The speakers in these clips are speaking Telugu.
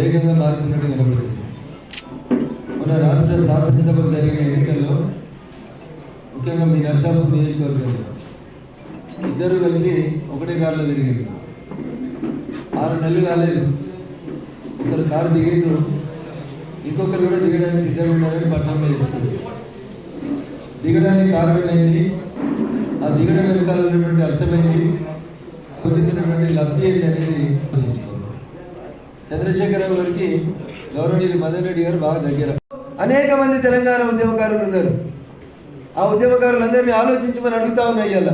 వేగంగా మారుతున్నట్టు కనబడుతుంది. మన రాష్ట్ర శాసనసభకు జరిగిన ఎన్నికల్లో ముఖ్యంగా మీ నర్సాపూర్ నియోజకవర్గం ఇద్దరు కలిసి ఒకటే కారులో తిరిగింది ఆరు నెలలు కాలేదు. ఒకరు కారు దిగిండ్రు ఇంకొకరు కూడా దిగడానికి సిద్ధంగా ఉన్నారని పట్టణంలో చెప్తుంది దిగడానికి కారణమైంది ఆ దిగడం వెనకాల ఉన్నటువంటి అర్థమైంది పొందుతున్నటువంటి లబ్ధి ఏంటి అనేది చంద్రశేఖరరావు గారికి గౌరవనీయులు మదన్ రెడ్డి గారు బాగా దగ్గర. అనేక మంది తెలంగాణ ఉద్యమకారులు ఉన్నారు. ఆ ఉద్యమకారులందరినీ ఆలోచించమని అడుగుతా ఉన్నాయి ఇవాళ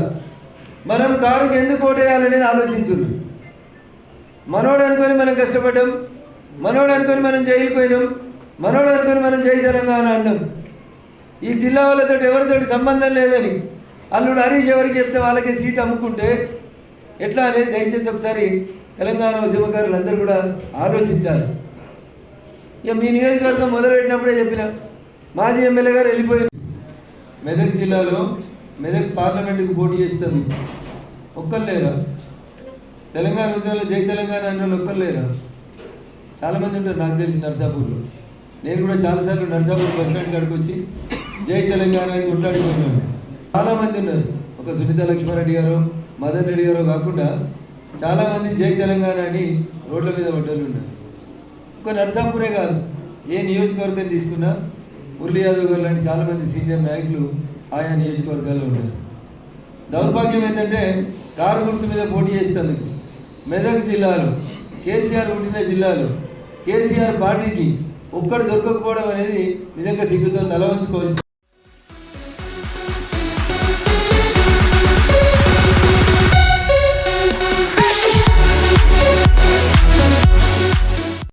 మనం కారుకి ఎందుకు ఓటేయాలనేది ఆలోచించుంది మనోడు అనుకొని మనం కష్టపడ్డాం. మనోడు అనుకొని మనం జైలు పోయినాం. మనోడు అనుకొని మనం జై తెలంగాణ అన్నాం. ఈ జిల్లా వాళ్ళతో ఎవరితోటి సంబంధం లేదని అల్లుడు హరీష్ ఎవరికి చెప్తే వాళ్ళకి సీట్ అమ్ముకుంటే ఎట్లా అనేది దయచేసి ఒకసారి తెలంగాణ ఉద్యమకారులందరూ కూడా ఆలోచించాలి. ఇక మీ నియోజకవర్గం మొదలుపెట్టినప్పుడే చెప్పిన మాజీ ఎమ్మెల్యే గారు వెళ్ళిపోయారు. మెదక్ జిల్లాలో మెదక్ పార్లమెంటుకు పోటీ చేస్తాను ఒక్కరు లేరా తెలంగాణ ఉద్యమంలో జై తెలంగాణ అన్న వాళ్ళు ఒక్కరు లేరా చాలామంది ఉంటారు నాకు తెలిసి నర్సాపూర్లో. నేను కూడా చాలాసార్లు నర్సాపూర్ బస్ స్టాండ్ కాడికి వచ్చి జై తెలంగాణ అని కొట్లాడుకున్నాను. చాలామంది ఉన్నారు. ఒక సునీత లక్ష్మారెడ్డి గారు మదన్ రెడ్డి గారు కాకుండా చాలామంది జై తెలంగాణ అని రోడ్ల మీద పడ్డోళ్ళు ఉన్నారు. ఒక నర్సాపూరే కాదు ఏ నియోజకవర్గం తీసుకున్నా మురళీ యాదవ్ గారు లాంటి చాలామంది సీనియర్ నాయకులు ఆయా నియోజకవర్గాల్లో ఉన్నారు. దౌర్భాగ్యం ఏంటంటే కారు గుర్తు మీద పోటీ చేసేందుకు మెదక్ జిల్లాలో కేసీఆర్ పుట్టిన జిల్లాలో కేసీఆర్ పార్టీకి ఒక్కడు దొరకకపోవడం అనేది నిజంగా సిగ్గుతో తల వంచుకోవాల్సి